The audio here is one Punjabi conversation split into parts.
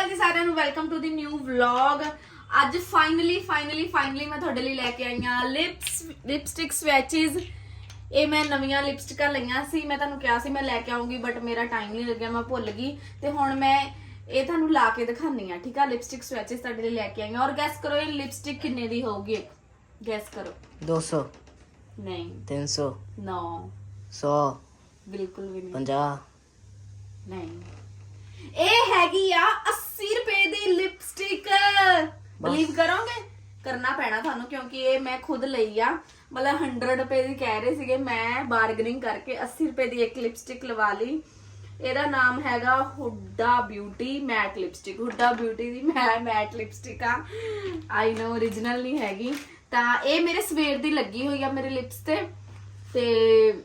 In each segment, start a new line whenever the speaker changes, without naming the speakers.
ਅਕਾਲ ਜੀ ਸਾਰਿਆਂ ਨੂੰ welcome to the new vlog ਅੱਜ ਫਾਈਨਲੀ ਫਾਈਨਲੀ ਫਾਈਨਲੀ ਮੈਂ ਤੁਹਾਡੇ ਲਈ ਲੈ ਕੇ ਆਈ ਹਾਂ ਲਿਪਸ ਲਿਪਸਟਿਕ ਸਵੈਚਸ ਇਹ ਮੈਂ ਨਵੀਆਂ ਲਿਪਸਟਿਕਾਂ ਲਈਆਂ ਸੀ ਮੈਂ ਤੁਹਾਨੂੰ ਕਿਹਾ ਸੀ ਮੈਂ ਲੈ ਕੇ ਆਉਂਗੀ ਬਟ ਮੇਰਾ ਟਾਈਮ ਨਹੀਂ ਲੱਗਿਆ ਮੈਂ ਭੁੱਲ ਗਈ। ਤੇ ਹੁਣ ਮੈਂ ਇਹ ਤੁਹਾਨੂੰ ਲਾ ਕੇ ਦਿਖਾਉਣੀ ਆ ਠੀਕ ਆ? ਲਿਪਸਟਿਕ ਸਵੈਚਸ ਤੁਹਾਡੇ ਲਈ ਲੈ ਕੇ ਆਈ ਹਾਂ। ਔਰ ਗੈਸ ਕਰੋ ਇਹ ਲਿਪਸਟਿਕ ਕਿੰਨੇ ਦੀ ਹੋਊਗੀ? ਗੈਸ ਕਰੋ।
200
ਨਹੀਂ।
300
ਨੋ।
100
ਬਿਲਕੁਲ ਵੀ ਨਹੀਂ।
50
ਨਹੀਂ। ਇਹ ਹੈਗੀ ਆ 80 ਰੁਪਏ ਦੀ ਲਿਪਸਟਿਕ। ਬਲੀਵ ਕਰੋਗੇ? ਕਰਨਾ ਪੈਣਾ ਤੁਹਾਨੂੰ ਕਿਉਂਕਿ ਇਹ ਮੈਂ ਖੁਦ ਲਈ ਆ। ਮਤਲਬ 100 ਰੁਪਏ ਦੀ ਕਹਿ ਰਹੇ ਸੀਗੇ ਮੈਂ ਬਾਰਗੇਨਿੰਗ ਕਰਕੇ 80 ਰੁਪਏ ਦੀ ਇੱਕ ਲਿਪਸਟਿਕ ਲਵਾ ਲਈ। ਇਹਦਾ ਨਾਮ ਹੈਗਾ Huda Beauty matte lipstick Huda Beauty ਦੀ ਮੈਂ ਮੈਟ ਲਿਪਸਟਿਕ ਆ। ਆਈ ਨੋ origignal ਨਹੀਂ ਹੈਗੀ। ਤਾਂ ਇਹ ਮੇਰੇ ਸਵੇਰ ਦੀ ਲੱਗੀ ਹੋਈ ਆ ਮੇਰੇ ਲਿਪਸ ਤੇ। ਤੇ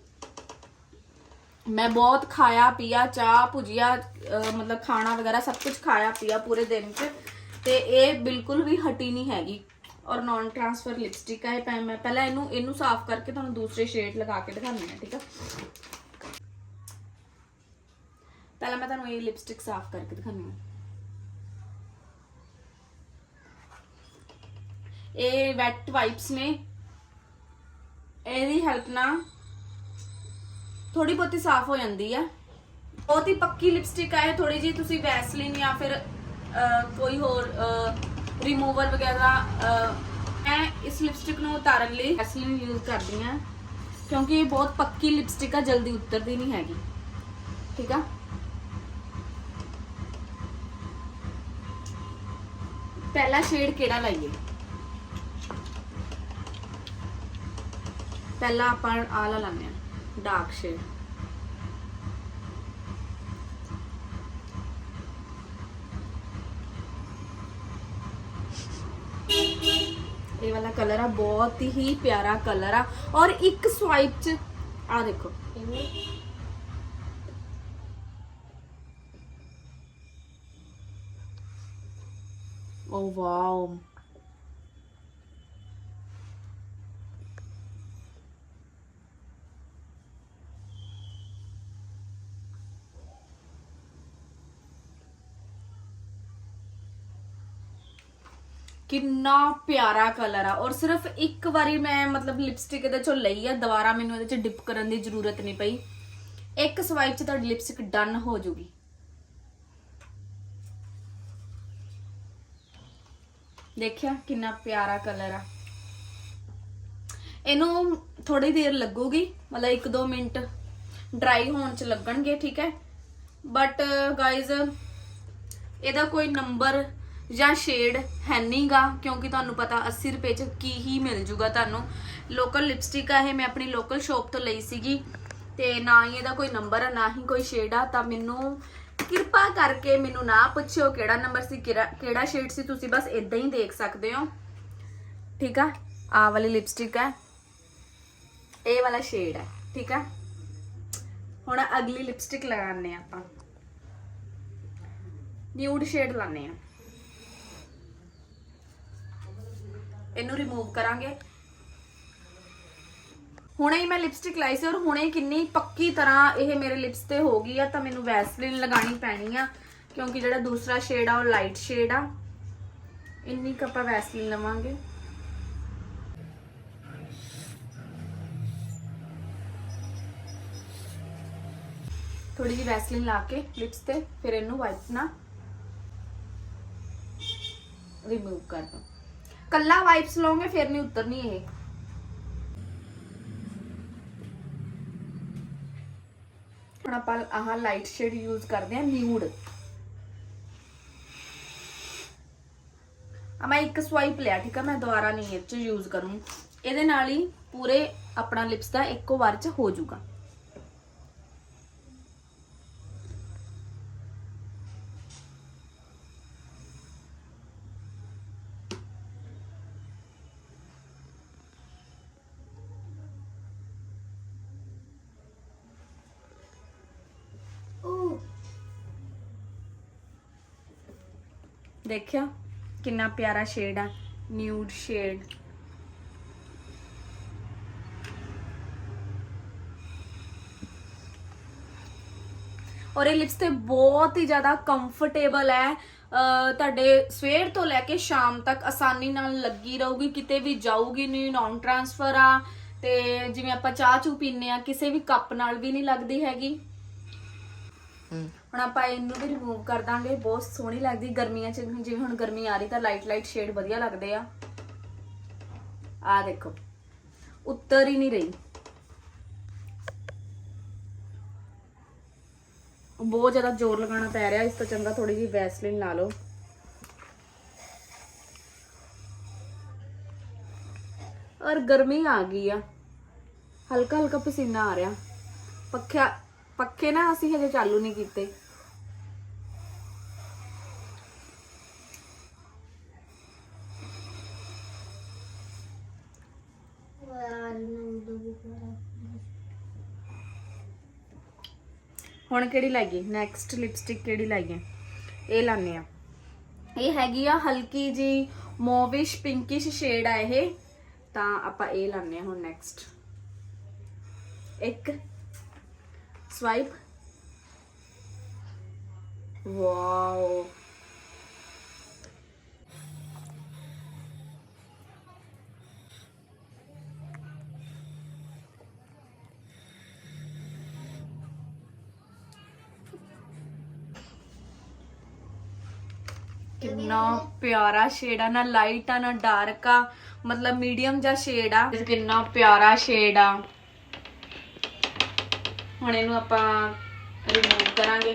ਮੈਂ ਬਹੁਤ ਖਾਇਆ, ਪੀਆ, ਚਾਹ, ਭੁਜੀਆ ਮਤਲਬ ਖਾਣਾ ਵਗੈਰਾ ਸਭ ਕੁਝ ਖਾਇਆ, ਪੀਆ ਪੂਰੇ ਦਿਨ 'ਚ। ਤੇ ਇਹ ਬਿਲਕੁਲ ਵੀ ਹਟੀ ਨਹੀਂ ਹੈਗੀ। ਔਰ ਨਾਨ ਟ੍ਰਾਂਸਫਰ ਲਿਪਸਟਿਕ ਹੈ ਇਹ ਪੈ- ਮੈਂ ਪਹਿਲਾਂ ਇਹਨੂੰ ਇਹਨੂੰ ਸਾਫ਼ ਕਰਕੇ ਤੁਹਾਨੂੰ ਦੂਸਰੇ ਸ਼ੇਡ ਲਗਾ ਕੇ ਦਿਖਾਉਂਦੀ ਹਾਂ, ਠੀਕ ਆ? ਪਹਿਲਾਂ ਮੈਂ ਤੁਹਾਨੂੰ ਇਹ ਲਿਪਸਟਿਕ ਸਾਫ਼ ਕਰਕੇ ਦਿਖਾਉਂਦੀ ਹਾਂ। ਇਹ ਵੈਟ ਵਾਈਪਸ ਨੇ। ਇਹਦੀ ਹੈਲਪ ਨਾਲ ਥੋੜੀ ਬਹੁਤੀ ਸਾਫ਼ ਹੋ ਜਾਂਦੀ ਆ। ਬਹੁਤ ਹੀ ਪੱਕੀ ਲਿਪਸਟਿਕ ਆ, ਇਹ ਥੋੜੀ ਜੀ ਤੁਸੀਂ ਵੈਸਲਿਨ ਜਾਂ ਫਿਰ ਕੋਈ ਹੋਰ ਰਿਮੂਵਰ ਵਗੈਰਾ ਮੈਂ ਇਸ ਲਿਪਸਟਿਕ ਨੂੰ ਉਤਾਰਨ ਲਈ ਵੈਸਲੀਨ ਯੂਜ਼ ਕਰਦੀ ਆ, ਕਿਉਂਕਿ ਇਹ ਬਹੁਤ ਪੱਕੀ ਲਿਪਸਟਿਕ ਆ, ਜਲਦੀ ਉਤਰਦੀ ਨਹੀਂ ਹੈਗੀ। ਠੀਕ ਆ? ਪਹਿਲਾ ਸ਼ੇਡ ਕਿਹੜਾ ਲਾਈਏ? ਪਹਿਲਾਂ ਆਪਾਂ ਆਲਾ ਲਾਉਂਦੇ ਆ। ਡਾਰਕ ਸ਼ੇਡ ਇਹ ਵਾਲਾ ਕਲਰ ਆ ਬਹੁਤ ਹੀ ਪਿਆਰਾ ਕਲਰ ਆ ਔਰ ਇੱਕ ਸਵਾਈਪ ਚ ਆ ਦੇਖੋ ਓ ਵਾਓ ਕਿੰਨਾ ਪਿਆਰਾ ਕਲਰ ਆ। ਔਰ ਸਿਰਫ ਇੱਕ ਵਾਰੀ ਮੈਂ ਮਤਲਬ ਲਿਪਸਟਿਕ ਇਹਦੇ ਚੋਂ ਲਈ ਆ, ਦੁਬਾਰਾ ਮੈਨੂੰ ਇਹਦੇ ਚ ਡਿਪ ਕਰਨ ਦੀ ਜ਼ਰੂਰਤ ਨਹੀਂ ਪਈ। ਇੱਕ ਸਵਾਈਪ ਚ ਤੁਹਾਡੀ ਲਿਪਸਟਿਕ ਡਨ ਹੋ ਜੂਗੀ। ਦੇਖਿਆ ਕਿੰਨਾ ਪਿਆਰਾ ਕਲਰ ਆ। ਇਹਨੂੰ ਥੋੜੀ ਦੇਰ ਲੱਗੂਗੀ, ਮਤਲਬ 1-2 ਮਿੰਟ ਡਰਾਈ ਹੋਣ ਚ ਲੱਗਣਗੇ, ਠੀਕ ਹੈ? ਬਟ ਗਾਇਜ਼ ਇਹਦਾ ਕੋਈ ਨੰਬਰ ਜਾਂ ਸ਼ੇਡ ਹੈ ਨਹੀਂਗਾ ਕਿਉਂਕਿ ਤੁਹਾਨੂੰ ਪਤਾ 80 ਰੁਪਏ ਚ ਕੀ ਹੀ ਮਿਲ ਜੂਗਾ ਤੁਹਾਨੂੰ। ਲੋਕਲ ਲਿਪਸਟਿਕ ਆ ਇਹ ਮੈਂ ਆਪਣੀ ਲੋਕਲ ਸ਼ਾਪ ਤੋਂ ਲਈ ਸੀਗੀ, ਤੇ ਨਾ ਹੀ ਇਹਦਾ ਕੋਈ ਨੰਬਰ ਆ, ਨਾ ਹੀ ਕੋਈ ਸ਼ੇਡ ਆ, ਤਾਂ ਮੈਨੂੰ ਕਿਰਪਾ ਕਰਕੇ ਮੈਨੂੰ ਨਾ ਪੁੱਛਿਓ ਕਿਹੜਾ ਨੰਬਰ ਸੀ, ਕਿਹੜਾ ਕਿਹੜਾ ਸ਼ੇਡ ਸੀ, ਤੁਸੀਂ ਬਸ ਇਦਾਂ ਹੀ ਦੇਖ ਸਕਦੇ ਹੋ। ਠੀਕ ਆ? ਆ ਵਾਲੀ ਲਿਪਸਟਿਕ ਹੈ ਇਹ ਵਾਲਾ ਸ਼ੇਡ ਹੈ ਠੀਕ ਆ? ਹੁਣ ਅਗਲੀ ਲਿਪਸਟਿਕ ਲਗਾਉਂਦੇ ਆ ਆਪਾਂ। ਨਿਊਡ ਸ਼ੇਡ ਲਾਣੇ ਆ ਇਹਨੂੰ ਰਿਮੂਵ ਕਰਾਂਗੇ। ਹੁਣੇ ਹੀ ਮੈਂ ਲਿਪਸਟਿਕ ਲਾਈ ਸੀ ਔਰ ਹੁਣੇ ਕਿੰਨੀ ਪੱਕੀ ਤਰ੍ਹਾਂ ਇਹ ਮੇਰੇ ਲਿਪਸ ਤੇ ਹੋ ਗਈ ਆ, ਤਾਂ ਮੈਨੂੰ ਵੈਸਲਿਨ ਲਗਾਣੀ ਪੈਣੀ ਆ, ਕਿਉਂਕਿ ਜਿਹੜਾ ਦੂਸਰਾ ਸ਼ੇਡ ਆ, ਉਹ ਲਾਈਟ ਸ਼ੇਡ ਆ। ਇੰਨੀ ਕੁ ਆਪਾਂ ਵੈਸਲਿਨ ਲਵਾਂਗੇ। ਥੋੜੀ ਜਿਹੀ ਵੈਸਲਿਨ ਲਾ ਕੇ ਲਿਪਸ ਤੇ, ਫਿਰ ਇਹਨੂੰ ਵਾਈਪ ਨਾਲ ਰਿਮੂਵ ਕਰ ਦੋ ਕੱਲਾ ਵਾਈਪਸ ਲਓਗੇ, ਫਿਰ ਨਹੀਂ ਉਤਰਨੀ ਇਹ। ਹੁਣ ਆਪਾਂ ਆਹ ਲਾਈਟ ਸ਼ੇਡ ਯੂਜ਼ ਕਰਦੇ ਆ ਨਿਊਡ ਆ ਮੈਂ ਇੱਕ ਸਵਾਈਪ ਲਿਆ, ਠੀਕ ਆ? ਮੈਂ ਦੁਬਾਰਾ ਨਹੀਂ ਇਹ ਚ ਯੂਜ਼ ਕਰੂੰ। ਇਹਦੇ ਨਾਲ ਹੀ ਪੂਰੇ ਆਪਣਾ ਲਿਪਸ ਦਾ ਇੱਕੋ ਵਾਰ ਚ ਹੋ ਜਾਊਗਾ। ਦੇਖਿਆ ਕਿੰਨਾ ਪਿਆਰਾ ਸ਼ੇਡ ਆ ਨਿਊਡ ਸ਼ੇਡ ਔਰ ਇਹ ਲਿਪਸ ਤੇ ਬਹੁਤ ਹੀ ਜ਼ਿਆਦਾ ਕੰਫਰਟੇਬਲ ਹੈ। ਅਹ, ਤੁਹਾਡੇ ਸਵੇਰ ਤੋਂ ਲੈ ਕੇ ਸ਼ਾਮ ਤੱਕ ਆਸਾਨੀ ਨਾਲ ਲੱਗੀ ਰਹੂਗੀ, ਕਿਤੇ ਵੀ ਜਾਊਗੀ ਨਹੀਂ ਨੌਨ ਟ੍ਰਾਂਸਫਰ ਆ, ਤੇ ਜਿਵੇਂ ਆਪਾਂ ਚਾਹ ਚੂ ਪੀਨੇ ਆ, ਕਿਸੇ ਵੀ ਕੱਪ ਨਾਲ ਵੀ ਨਹੀਂ ਲੱਗਦੀ ਹੈਗੀ। ਹੁਣ ਆਪਾਂ ਇਹਨੂੰ ਵੀ ਰਿਮੂਵ ਕਰ ਦਾਂਗੇ। ਬਹੁਤ ਸੋਹਣੀ ਲੱਗਦੀ ਗਰਮੀਆਂ ਚ। ਜਿਵੇਂ ਹੁਣ ਗਰਮੀ ਆ ਰਹੀ ਤਾਂ ਲਾਈਟ ਲਾਈਟ ਸ਼ੇਡ ਵਧੀਆ ਲੱਗਦੇ ਆ। ਆ ਦੇਖੋ। ਉੱਤਰ ਹੀ ਨਹੀਂ ਰਹੀ। ਬਹੁਤ ਜ਼ਿਆਦਾ ਜ਼ੋਰ ਲਗਾਉਣਾ ਪੈ ਰਿਹਾ। ਇਸ ਤੋਂ ਚੰਗਾ ਥੋੜੀ ਜਿਹੀ ਵੈਸਲਿਨ ਲਾ ਲਓ। ਔਰ ਗਰਮੀ ਆ ਗਈ ਆ। ਹਲਕਾ ਹਲਕਾ ਪਸੀਨਾ ਆ ਰਿਹਾ। ਪੱਖਿਆ ਪੱਖੇ ਨਾ ਅਸੀਂ ਹਜੇ ਚਾਲੂ ਨਹੀਂ ਕੀਤੇ। ਹੁਣ ਕਿਹੜੀ ਲਾਈਏ ਨੈਕਸਟ ਲਿਪਸਟਿਕ ਕਿਹੜੀ ਲਾਈਏ ਇਹ ਲਾਣੇ ਆ ਇਹ ਹੈਗੀ ਆ ਹਲਕੀ ਜੀ ਮੋਵਿਸ਼, ਪਿੰਕਿਸ਼ ਸ਼ੇਡ ਆ ਇਹ। ਤਾਂ ਆਪਾਂ ਇਹ ਲਾਣੇ ਆ ਹੁਣ ਨੈਕਸਟ ਇੱਕ ਸਵਾਈਪ ਵਾਓ ਕਿੰਨਾ ਪਿਆਰਾ ਸ਼ੇਡ ਆ ਨਾ ਲਾਈਟ ਆ ਨਾ ਡਾਰਕ ਆ ਮਤਲਬ ਮੀਡੀਅਮ ਜਿਹਾ ਸ਼ੇਡ ਆ ਕਿੰਨਾ ਪਿਆਰਾ ਸ਼ੇਡ ਆ ਹੁਣ ਇਹਨੂੰ ਆਪਾਂ ਰਿਮੂਵ ਕਰਾਂਗੇ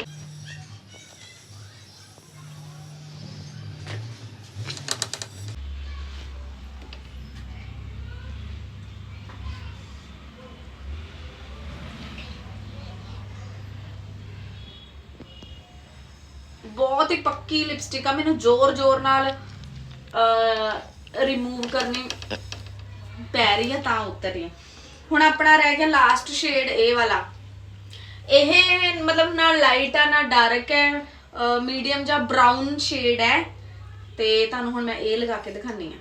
ਬਹੁਤ ਹੀ ਪੱਕੀ ਲਿਪਸਟਿਕ ਆ, ਮੈਨੂੰ ਜ਼ੋਰ-ਜ਼ੋਰ ਨਾਲ ਰਿਮੂਵ ਕਰਨੀ ਪੈ ਰਹੀ ਆ, ਤਾਂ ਉਤਰ ਰਹੀ ਆ। ਹੁਣ ਆਪਣਾ ਰਹਿ ਗਿਆ ਲਾਸਟ ਸ਼ੇਡ ਇਹ ਵਾਲਾ। ਇਹ ਮਤਲਬ ਨਾ ਲਾਈਟ ਆ, ਨਾ ਡਾਰਕ ਹੈ ਮੀਡੀਅਮ ਜਾਂ ਬ੍ਰਾਊਨ ਸ਼ੇਡ ਹੈ, ਤੇ ਤੁਹਾਨੂੰ ਹੁਣ ਮੈਂ ਇਹ ਲਗਾ ਕੇ ਦਿਖਾਨੀ ਆ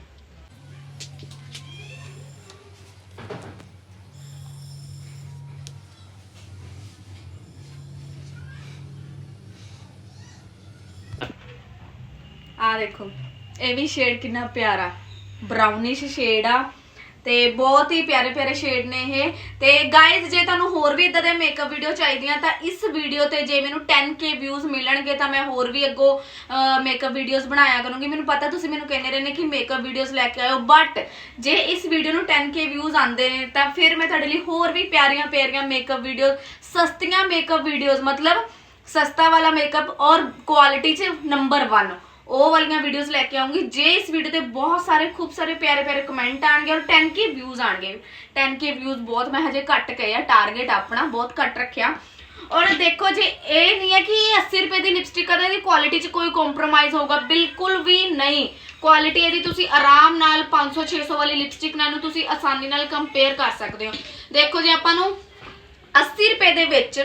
ਆ ਦੇਖੋ, ਇਹ ਵੀ ਸ਼ੇਡ ਕਿੰਨਾ ਪਿਆਰਾ। ਬ੍ਰਾਊਨਿਸ਼ ਸ਼ੇਡ ਆ ਤੇ ਬਹੁਤ ਹੀ ਪਿਆਰੇ ਪਿਆਰੇ ਸ਼ੇਡ ਨੇ ਇਹ। ਤੇ ਗਾਇਜ਼ ਜੇ ਤੁਹਾਨੂੰ ਹੋਰ ਵੀ ਇਦਾਂ ਦੇ ਮੇਕਅਪ ਵੀਡੀਓ ਚਾਹੀਦੀਆਂ, ਤਾਂ ਇਸ ਵੀਡੀਓ ਤੇ ਜੇ ਮੈਨੂੰ 10k ਵਿਊਜ਼ ਮਿਲਣਗੇ, ਤਾਂ ਮੈਂ ਹੋਰ ਵੀ ਅੱਗੋਂ ਮੇਕਅਪ ਵੀਡੀਓਜ਼ ਬਣਾਇਆ ਕਰੂੰਗੀ। ਮੈਨੂੰ ਪਤਾ ਤੁਸੀਂ ਮੈਨੂੰ ਕਹਿੰਦੇ ਨੇ ਕਿ ਮੇਕਅਪ ਵੀਡੀਓਜ਼ ਲੈ ਕੇ ਆਇਓ ਬਟ ਜੇ ਇਸ ਵੀਡੀਓ ਨੂੰ 10k ਵਿਊਜ਼ ਆਉਂਦੇ ਨੇ, ਤਾਂ ਫਿਰ ਮੈਂ ਤੁਹਾਡੇ ਲਈ ਹੋਰ ਵੀ ਪਿਆਰੀਆਂ ਪਿਆਰੀਆਂ ਮੇਕਅਪ ਵੀਡੀਓਜ਼ ਸਸਤੀਆਂ ਮੇਕਅਪ ਵੀਡੀਓਜ਼ ਮਤਲਬ ਸਸਤਾ ਵਾਲਾ ਮੇਕਅਪ ਔਰ ਕੁਆਲਿਟੀ 'ਚ ਨੰਬਰ 1 ਉਹ ਵਾਲੀਆਂ ਵੀਡੀਓਜ਼ ਲੈ ਕੇ ਆਉਂਗੀ। ਜੇ ਇਸ ਵੀਡੀਓ ਤੇ ਬਹੁਤ ਸਾਰੇ, ਖੂਬ ਸਾਰੇ ਪਿਆਰੇ ਪਿਆਰੇ ਕਮੈਂਟ ਆਣਗੇ ਔਰ 10k ਵਿਊਜ਼ ਆਣਗੇ 10k ਵਿਊਜ਼ ਬਹੁਤ ਮੈਂ ਹਜੇ ਘੱਟ ਕਹੇ ਆ ਟਾਰਗੇਟ ਆਪਣਾ ਬਹੁਤ ਘੱਟ ਰੱਖਿਆ। ਔਰ ਦੇਖੋ ਜੀ, ਇਹ ਨਹੀਂ ਹੈ ਕਿ ਇਹ 80 ਰੁਪਏ ਦੀ ਲਿਪਸਟਿਕ ਹੈ ਇਹਦੀ ਕੁਆਲਿਟੀ 'ਚ ਕੋਈ ਕੰਪਰੋਮਾਈਜ਼ ਹੋਊਗਾ, ਬਿਲਕੁਲ ਵੀ ਨਹੀਂ। ਕੁਆਲਿਟੀ ਇਹਦੀ ਤੁਸੀਂ ਆਰਾਮ ਨਾਲ 500 600 ਵਾਲੀ ਲਿਪਸਟਿਕ ਨਾਲ ਨੂੰ ਤੁਸੀਂ ਆਸਾਨੀ ਨਾਲ ਕੰਪੇਅਰ ਕਰ ਸਕਦੇ ਹੋ। ਦੇਖੋ ਜੀ, ਆਪਾਂ ਨੂੰ 80 ਰੁਪਏ ਦੇ ਵਿੱਚ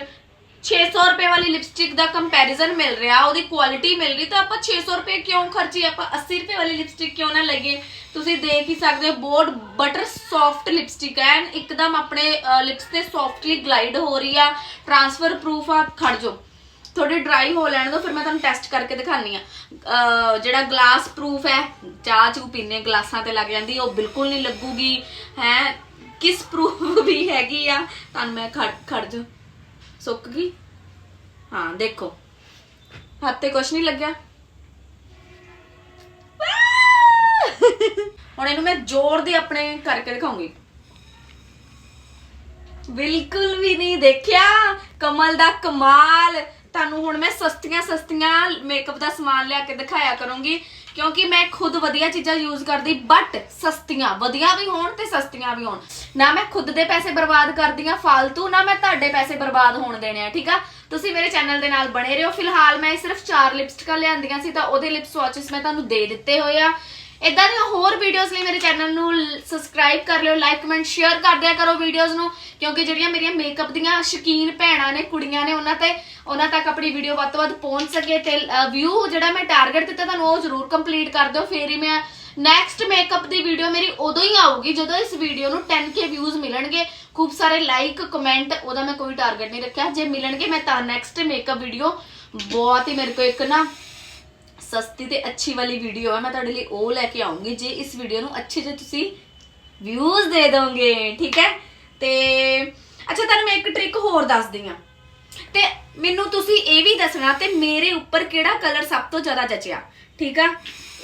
600 ਰੁਪਏ ਵਾਲੀ ਲਿਪਸਟਿਕ ਦਾ ਕੰਪੈਰੀਜ਼ਨ ਮਿਲ ਰਿਹਾ, ਉਹਦੀ ਕੁਆਲਿਟੀ ਮਿਲ ਰਹੀ, ਤਾਂ ਆਪਾਂ 600 ਰੁਪਏ ਕਿਉਂ ਖਰਚੀ? ਆਪਾਂ 80 ਰੁਪਏ ਵਾਲੀ ਲਿਪਸਟਿਕ ਕਿਉਂ ਨਾ ਲਈਏ? ਤੁਸੀਂ ਦੇਖ ਹੀ ਸਕਦੇ ਹੋ, ਬਹੁਤ ਬਟਰ ਸੌਫਟ ਲਿਪਸਟਿਕ ਹੈ ਇੱਕਦਮ ਆਪਣੇ ਲਿਪਸ ਤੇ ਸੌਫਟਲੀ ਗਲਾਈਡ ਹੋ ਰਹੀ ਆ ਟ੍ਰਾਂਸਫਰ ਪ੍ਰੂਫ ਆ, ਖੜ ਜੋ ਥੋੜੇ ਡਰਾਈ ਹੋ ਲੈਣ ਦੋ ਫਿਰ ਮੈਂ ਤੁਹਾਨੂੰ ਟੈਸਟ ਕਰਕੇ ਦਿਖਾਨੀ ਆ। ਜਿਹੜਾ ਗਲਾਸ ਪ੍ਰੂਫ ਹੈ, ਚਾਹ ਚੂ ਪੀਨੇ, ਗਲਾਸਾਂ ਤੇ ਲੱਗ ਜਾਂਦੀ, ਉਹ ਬਿਲਕੁਲ ਨਹੀਂ ਲੱਗੂਗੀ, ਹੈ? ਕਿਸ ਪ੍ਰੂਫ ਵੀ ਹੈਗੀ ਆ? ਤੁਹਾਨੂੰ ਮੈਂ ਖੜ ਖੜ ਜੋ ਸੁੱਕ ਗਈ? ਹਾਂ, ਦੇਖੋ। ਹੱਥ ਤੇ ਕੁਛ ਨਹੀਂ ਲੱਗਿਆ। ਹੁਣ ਇਹਨੂੰ ਮੈਂ ਜ਼ੋਰ ਦੇ ਆਪਣੇ ਕਰਕੇ ਦਿਖਾਉਂਗੀ। ਬਿਲਕੁਲ ਵੀ ਨਹੀਂ ਦੇਖਿਆ। ਕਮਲ ਦਾ ਕਮਾਲ। ਤੁਹਾਨੂੰ ਹੁਣ ਮੈਂ ਸਸਤੀਆਂ ਸਸਤੀਆਂ ਮੇਕਅਪ ਦਾ ਸਮਾਨ ਲਿਆ ਕੇ ਦਿਖਾਇਆ ਕਰੂੰਗੀ। ਕਿਉਂਕਿ ਮੈਂ ਖੁਦ ਵਧੀਆ ਚੀਜ਼ਾਂ ਯੂਜ਼ ਕਰਦੀ ਬਟ ਸਸਤੀਆਂ, ਵਧੀਆ ਵੀ ਹੋਣ ਤੇ ਸਸਤੀਆਂ ਵੀ ਹੋਣ। ਨਾ ਮੈਂ ਖੁਦ ਦੇ ਪੈਸੇ ਬਰਬਾਦ ਕਰਦੀ ਆ ਫालतू ਨਾ ਮੈਂ ਤੁਹਾਡੇ ਪੈਸੇ ਬਰਬਾਦ ਹੋਣ ਦੇਣੇ ਆ, ਠੀਕ ਆ? ਤੁਸੀਂ ਮੇਰੇ ਚੈਨਲ ਦੇ ਨਾਲ ਬਣੇ ਰਹੋ। ਫਿਲਹਾਲ ਮੈਂ ਸਿਰਫ 4 ਲਿਪਸਟਿਕਾਂ ਲਿਆਂਦੀਆਂ ਸੀ, ਤਾਂ ਉਹਦੇ ਲਿਪ ਸਵਾਚਸ ਮੈਂ ਤੁਹਾਨੂੰ ਦੇ ਦਿੱਤੇ ਹੋਏ ਆ। ਇਦਾਂ ਦੀਆਂ ਹੋਰ ਵੀਡੀਓਜ਼ ਲਈ ਮੇਰੇ ਚੈਨਲ ਨੂੰ ਸਬਸਕ੍ਰਾਈਬ ਕਰ ਲਿਓ ਲਾਈਕ ਕਮੈਂਟ ਸ਼ੇਅਰ ਕਰ ਦਿਆ ਕਰੋ ਵੀਡੀਓਜ਼ ਨੂੰ, ਕਿਉਂਕਿ ਜਿਹੜੀਆਂ ਮੇਰੀਆਂ ਮੇਕਅਪ ਦੀਆਂ ਸ਼ੌਕੀਨ ਭੈਣਾਂ ਨੇ, ਕੁੜੀਆਂ ਨੇ, ਉਹਨਾਂ ਤੇ ਉਹਨਾਂ ਤੱਕ ਆਪਣੀ ਵੀਡੀਓ ਵੱਧ ਤੋਂ ਵੱਧ ਪਹੁੰਚ ਸਕੇ ਤੇ ਵਿਊ ਜਿਹੜਾ ਮੈਂ ਟਾਰਗੇਟ ਦਿੱਤਾ ਤੁਹਾਨੂੰ ਉਹ ਜ਼ਰੂਰ ਕੰਪਲੀਟ ਕਰ ਦਿਓ। ਫੇਰ ਹੀ ਮੈਂ ਨੈਕਸਟ ਮੇਕਅਪ ਦੀ ਵੀਡੀਓ ਮੇਰੀ ਉਦੋਂ ਹੀ ਆਊਗੀ, ਜਦੋਂ ਇਸ ਵੀਡੀਓ ਨੂੰ 10k ਵਿਊਜ਼ ਮਿਲਣਗੇ। ਖੂਬ ਸਾਰੇ ਲਾਈਕ ਕਮੈਂਟ ਉਹਦਾ ਮੈਂ ਕੋਈ ਟਾਰਗੇਟ ਨਹੀਂ ਰੱਖਿਆ। ਜੇ ਮਿਲਣਗੇ, ਮੈਂ ਤਾਂ ਨੈਕਸਟ ਮੇਕਅਪ ਵੀਡੀਓ ਬਹੁਤ ਹੀ ਮੇਰੇ ਕੋਲ ਇੱਕ ਨਾ ਸਸਤੀ ਤੇ ਅੱਛੀ ਵਾਲੀ ਵੀਡੀਓ ਹੈ ਮੈਂ ਤੁਹਾਡੇ ਲਈ ਉਹ ਲੈ ਕੇ ਆਉਂਗੀ। ਜੇ ਇਸ ਵੀਡੀਓ ਨੂੰ ਅੱਛੇ ਜੇ ਤੁਸੀਂ ਵਿਊਜ਼ ਦੇ ਦੋਗੇ, ਠੀਕ ਹੈ? ਤੇ ਅੱਛਾ, ਤੁਹਾਨੂੰ ਮੈਂ ਇੱਕ ਟ੍ਰਿਕ ਹੋਰ ਦੱਸਦੀ ਆ ਤੇ ਮੈਨੂੰ ਤੁਸੀਂ ਇਹ ਵੀ ਦੱਸਣਾ ਤੇ ਮੇਰੇ ਉੱਪਰ ਕਿਹੜਾ ਕਲਰ ਸਭ ਤੋਂ ਜ਼ਿਆਦਾ ਜਚਿਆ, ਠੀਕ ਆ?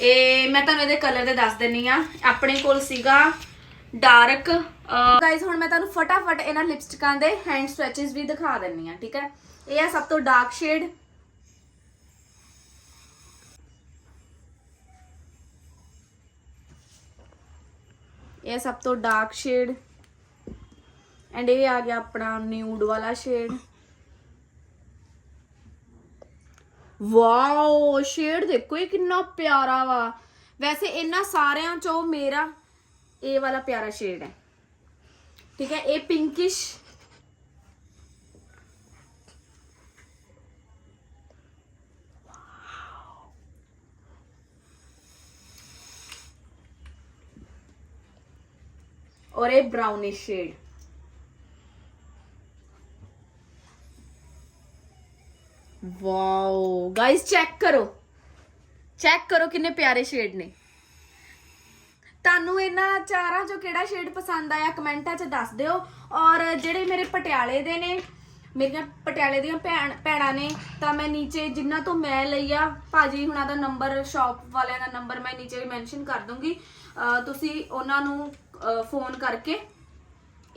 ਇਹ ਮੈਂ ਤੁਹਾਨੂੰ ਇਹਦੇ ਕਲਰ ਦੇ ਦੱਸ ਦਿੰਨੀ ਆ ਆਪਣੇ ਕੋਲ ਸੀਗਾ ਡਾਰਕ ਗਾਇਸ ਹੁਣ ਮੈਂ ਤੁਹਾਨੂੰ ਫਟਾਫਟ ਇਹਨਾਂ ਲਿਪਸਟਿਕਾਂ ਦੇ ਹੈਂਡ ਸਵੈਚਸ ਵੀ ਦਿਖਾ ਦਿੰਨੀ ਆ ਠੀਕ ਹੈ? ਇਹ ਆ ਸਭ ਤੋਂ ਡਾਰਕ ਸ਼ੇਡ ਇਹ ਸਭ ਤੋਂ ਡਾਰਕ ਸ਼ੇਡ ਐਂਡ ਇਹ ਆ ਗਿਆ ਆਪਣਾ ਨਿਊਡ ਵਾਲਾ ਸ਼ੇਡ ਵਾਓ ਸ਼ੇਡ ਦੇਖੋ ਇਹ ਕਿੰਨਾ ਪਿਆਰਾ ਵਾ। ਵੈਸੇ ਇਹਨਾਂ ਸਾਰਿਆਂ ਚੋਂ ਮੇਰਾ ਇਹ ਵਾਲਾ ਪਿਆਰਾ ਸ਼ੇਡ ਹੈ। ਠੀਕ ਹੈ, ਇਹ ਪਿੰਕਿਸ਼ और ये brownish shade wow guys check ਕਰੋ ਚੈੱਕ ਕਰੋ ਕਿੰਨੇ ਪਿਆਰੇ ਸ਼ੇਡ ਨੇ ਤੁਹਾਨੂੰ ਇਹਨਾਂ ਚਾਰਾਂ ਚੋਂ ਕਿਹੜਾ ਸ਼ੇਡ ਪਸੰਦ ਆਇਆ ਕਮੈਂਟਾਂ 'ਚ ਦੱਸ ਦਿਓ ਔਰ ਜਿਹੜੇ ਮੇਰੇ ਪਟਿਆਲੇ ਦੇ ਨੇ ਮੇਰੀਆਂ ਪਟਿਆਲੇ ਦੀਆਂ ਭੈਣ ਭੈਣਾਂ ਨੇ ਤਾਂ ਮੈਂ ਨੀਚੇ ਜਿਨ੍ਹਾਂ ਤੋਂ ਮੈਂ ਲਈ ਆ ਭਾਜੀ ਹੁਣਾਂ ਦਾ ਨੰਬਰ ਸ਼ਾਪ ਵਾਲਿਆਂ ਦਾ ਨੰਬਰ ਮੈਂ ਨੀਚੇ ਮੈਂਸ਼ਨ ਕਰ ਦੂੰਗੀ ਅਹ ਤੁਸੀਂ ਉਹਨਾਂ ਨੂੰ ਫੋਨ ਕਰਕੇ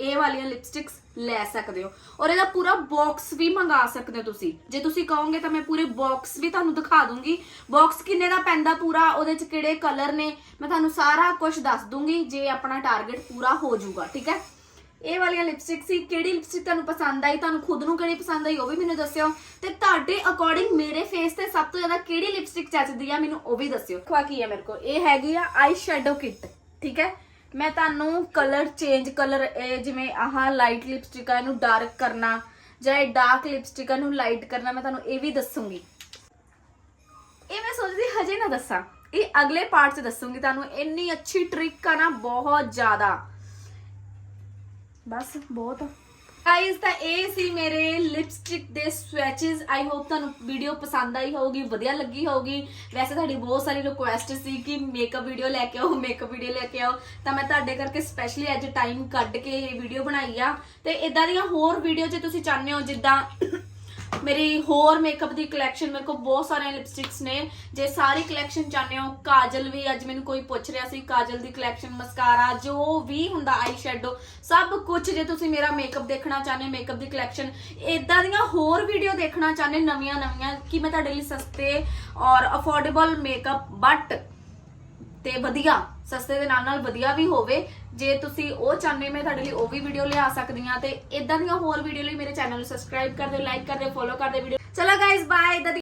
ਇਹ ਵਾਲੀਆਂ ਲਿਪਸਟਿਕਸ ਲੈ ਸਕਦੇ ਹੋ। ਔਰ ਇਹਦਾ ਪੂਰਾ ਬਾਕਸ ਵੀ ਮੰਗਾ ਸਕਦੇ ਹੋ ਤੁਸੀਂ। ਜੇ ਤੁਸੀਂ ਕਹੋਗੇ ਤਾਂ ਮੈਂ ਪੂਰੇ ਬਾਕਸ ਵੀ ਤੁਹਾਨੂੰ ਦਿਖਾ ਦੂੰਗੀ। ਬਾਕਸ ਕਿੰਨੇ ਦਾ ਪੈਂਦਾ ਪੂਰਾ, ਉਹਦੇ ਚ ਕਿਹੜੇ ਕਲਰ ਨੇ, ਮੈਂ ਤੁਹਾਨੂੰ ਸਾਰਾ ਕੁਝ ਦੱਸ ਦੂੰਗੀ, ਜੇ ਆਪਣਾ ਟਾਰਗੇਟ ਪੂਰਾ ਹੋ ਜਾਊਗਾ, ਠੀਕ ਹੈ? ਇਹ ਵਾਲੀਆਂ ਲਿਪਸਟਿਕ ਸੀ। ਕਿਹੜੀ ਲਿਪਸਟਿਕ ਤੁਹਾਨੂੰ ਪਸੰਦ ਆਈ, ਤੁਹਾਨੂੰ ਖੁਦ ਨੂੰ ਕਿਹੜੀ ਪਸੰਦ ਆਈ, ਉਹ ਵੀ ਮੈਨੂੰ ਦੱਸਿਓ। ਤੇ ਤੁਹਾਡੇ ਅਕੋਰਡਿੰਗ ਮੇਰੇ ਫੇਸ ਤੇ ਸਭ ਤੋਂ ਜ਼ਿਆਦਾ ਕਿਹੜੀ ਲਿਪਸਟਿਕ ਜੱਚਦੀ ਆ, ਮੈਨੂੰ ਉਹ ਵੀ ਦੱਸਿਓ। ਖਵਾ ਕੀ ਹੈ ਮੇਰੇ ਕੋਲ। ਇਹ ਹੈਗੀ ਆ ਆਈ ਸ਼ੈਡੋ ਕਿਟ ਠੀਕ ਹੈ? ਮੈਂ ਤੁਹਾਨੂੰ ਕਲਰ ਚੇਂਜ ਕਲਰ ਜਿਵੇਂ ਆਹ ਲਾਈਟ ਲਿਪਸਟਿਕਾਂ ਆ, ਇਹਨੂੰ ਡਾਰਕ ਕਰਨਾ ਜਾਂ ਇਹ ਡਾਰਕ ਲਿਪਸਟਿਕਾਂ ਨੂੰ ਲਾਈਟ ਕਰਨਾ, ਮੈਂ ਤੁਹਾਨੂੰ ਇਹ ਵੀ ਦੱਸੂੰਗੀ। ਇਹ ਮੈਂ ਸੋਚਦੀ ਹਜੇ ਨਾ ਦੱਸਾਂ। ਇਹ ਅਗਲੇ ਪਾਰਟ 'ਚ ਦੱਸੂੰਗੀ ਤੁਹਾਨੂੰ। ਇੰਨੀ ਅੱਛੀ ਟ੍ਰਿਕ ਆ ਨਾ, ਬਹੁਤ ਜ਼ਿਆਦਾ। ਬਸ, ਬਹੁਤ। ਗਾਇਸ ਤਾਂ ਇਹ ਸੀ ਮੇਰੇ ਲਿਪਸਟਿਕ ਦੇ ਸਵੈਚਸ ਆਈ ਹੋਪ ਤੁਹਾਨੂੰ ਵੀਡੀਓ ਪਸੰਦ ਆਈ ਹੋਊਗੀ, ਵਧੀਆ ਲੱਗੀ ਹੋਊਗੀ। ਵੈਸੇ ਤੁਹਾਡੀ ਬਹੁਤ ਸਾਰੀ ਰਿਕੁਐਸਟ ਸੀ ਕਿ ਮੇਕਅਪ ਵੀਡੀਓ ਲੈ ਕੇ ਆਓ ਮੇਕਅਪ ਵੀਡੀਓ ਲੈ ਕੇ ਆਓ। ਤਾਂ ਮੈਂ ਤੁਹਾਡੇ ਕਰਕੇ ਸਪੈਸ਼ਲੀ ਅੱਜ ਟਾਈਮ ਕੱਢ ਕੇ ਇਹ ਵੀਡੀਓ ਬਣਾਈ ਆ। ਤੇ ਇਦਾਂ ਦੀਆਂ ਹੋਰ ਵੀਡੀਓ ਜੇ ਤੁਸੀਂ ਚਾਹੁੰਦੇ ਹੋ, ਜਿੱਦਾਂ ਮੇਰੀ ਹੋਰ ਮੇਕਅਪ ਦੀ ਕਲੈਕਸ਼ਨ ਮੇਰੇ ਕੋਲ ਬਹੁਤ ਸਾਰੀਆਂ ਲਿਪਸਟਿਕਸ ਨੇ। ਜੇ ਸਾਰੀ ਕਲੈਕਸ਼ਨ ਚਾਹੁੰਦੇ ਹੋ, ਕਾਜਲ ਵੀ ਅੱਜ ਮੈਨੂੰ ਕੋਈ ਪੁੱਛ ਰਿਹਾ ਸੀ, ਕਾਜਲ ਦੀ ਕਲੈਕਸ਼ਨ ਮਸਕਾਰਾ ਜੋ ਵੀ ਹੁੰਦਾ ਆਈ ਸ਼ੈਡੋ ਸਭ ਕੁਝ ਜੇ ਤੁਸੀਂ ਮੇਰਾ ਮੇਕਅਪ ਦੇਖਣਾ ਚਾਹੁੰਦੇ ਮੇਕਅਪ ਦੀ ਕਲੈਕਸ਼ਨ ਇਦਾਂ ਦੀਆਂ ਹੋਰ ਵੀਡੀਓ ਦੇਖਣਾ ਚਾਹੁੰਦੇ ਨਵੀਆਂ ਨਵੀਆਂ ਕਿ ਮੈਂ ਤੁਹਾਡੇ ਲਈ ਸਸਤੇ ਔਰ ਅਫੋਰਡੇਬਲ ਮੇਕਅਪ ਬਟ ਤੇ ਵਧੀਆ, ਸਸਤੇ ਦੇ ਨਾਲ ਨਾਲ ਵਧੀਆ ਵੀ ਹੋਵੇ। ਜੇ ਤੁਸੀਂ ਉਹ ਚਾਹੁੰਦੇ ਮੈਂ ਤੁਹਾਡੇ ਲਈ ਉਹ ਵੀ ਵੀਡੀਓ ਲਿਆ ਸਕਦੀ ਹਾਂ ਤੇ ਇਦਾਂ ਦੀਆਂ ਹੋਰ ਵੀਡੀਓ ਲਈ ਮੇਰੇ ਚੈਨਲ ਨੂੰ ਸਬਸਕ੍ਰਾਈਬ ਕਰ ਦਿਓ ਲਾਈਕ ਕਰ ਦਿਓ ਫੋਲੋ ਕਰ ਦਿਓ ਵੀਡੀਓ ਚਲੋ ਗਾਇਸ ਬਾਏ